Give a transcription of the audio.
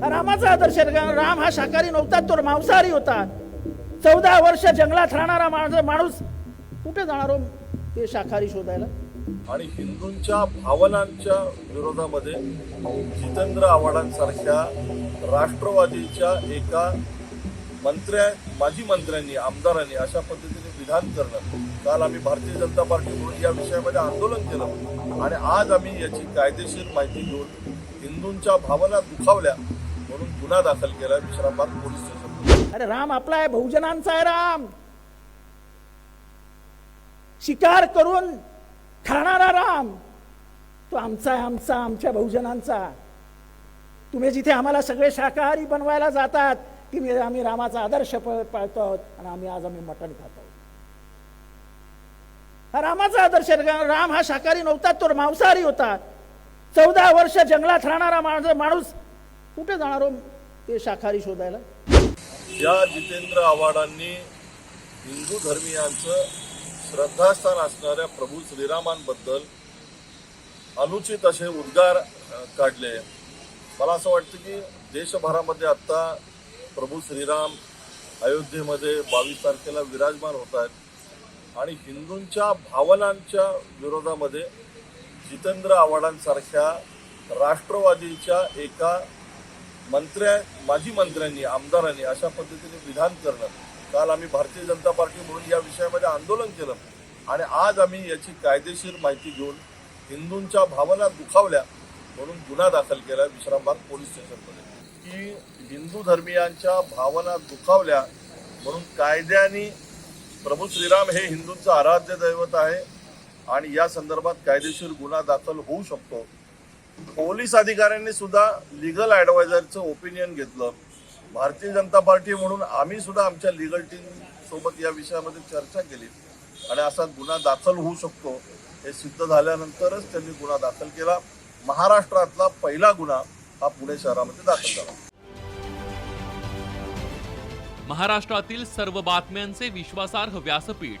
रामाचा आदर्श राम हा शाकाहारी नव्हता तो मांसाहारी होता. चौदा वर्ष जंगलात राहणारा माणूस माणूस कुठे जाणार हो ते शाकाहारी शोधायला? आणि हिंदूंच्या भावनांच्या विरोधामध्ये जितेंद्र आव्हाडांसारख्या राष्ट्रवादीच्या एका मंत्र्या माजी मंत्र्यांनी आमदारांनी अशा पद्धतीने विधान करणं. काल आम्ही भारतीय जनता पार्टी म्हणून या विषयामध्ये आंदोलन केलं. आणि आज आम्ही याची कायदेशीर माहिती घेऊन हिंदूंच्या भावना दुखावल्या. म्हणून गुन्हा दाखल केला विश्रामबाग पोलीस स्टेशन अरे राम आपला आहे बहुजनांचा आहे राम. शिकार करून खाणारा राम. तो आमचा आहे आमचा आमच्या बहुजनांचा. तुम्ही जिथे आम्हाला सगळे शाकाहारी बनवायला जातात की मी आम्ही रामाचा आदर्श पाळतो आहोत आणि आम्ही आज आम्ही मटण खातो हा रामाचा आदर्श राम हा शाकाहारी नव्हता तो मांसाहारी होता. चौदा वर्ष जंगलात राहणारा माणूस कुठे जाणार हो ते शाखाहारी शोधायला? या जितेंद्र आव्हाडांनी हिंदू धर्मियांचं श्रद्धास्थान असणाऱ्या प्रभू श्रीरामांबद्दल अनुचित असे उद्गार काढले. मला असं वाटतं की देशभरामध्ये आत्ता प्रभू श्रीराम अयोध्येमध्ये बावीस तारखेला विराजमान होत आहेत आणि हिंदूंच्या भावनांच्या विरोधामध्ये जितेंद्र आव्हाडांसारख्या राष्ट्रवादीच्या एका मंत्र्या माजी मंत्र्यांनी आमदारांनी अशा पद्धतीने विधान करणं. काल आम्ही भारतीय जनता पार्टी म्हणून या विषयामध्ये आंदोलन केलं. आणि आज आम्ही याची कायदेशीर माहिती घेऊन हिंदूंच्या भावना दुखावल्या म्हणून गुन्हा दाखल केला विश्रामबाग पोलीस स्टेशनमध्ये. की हिंदू धर्मियांच्या भावना दुखावल्या म्हणून कायद्याने प्रभू श्रीराम हे हिंदूंचं आराध्य दैवत आहे आणि या संदर्भात कायदेशीर गुन्हा दाखल होऊ शकतो. पोलीस अधिकाऱ्यांनी सुद्धा लिगल ॲडवायझरचं ओपिनियन घेतलं. भारतीय जनता पार्टी म्हणून आम्ही सुद्धा आमच्या लिगल टीम सोबत या विषयामध्ये चर्चा केली. आणि असा गुन्हा दाखल होऊ शकतो हे सिद्ध झाल्यानंतरच त्यांनी गुन्हा दाखल केला. महाराष्ट्रातला पहिला गुन्हा हा पुणे शहरामध्ये दाखल झाला. महाराष्ट्रातील सर्व बातम्यांचे विश्वासार्ह व्यासपीठ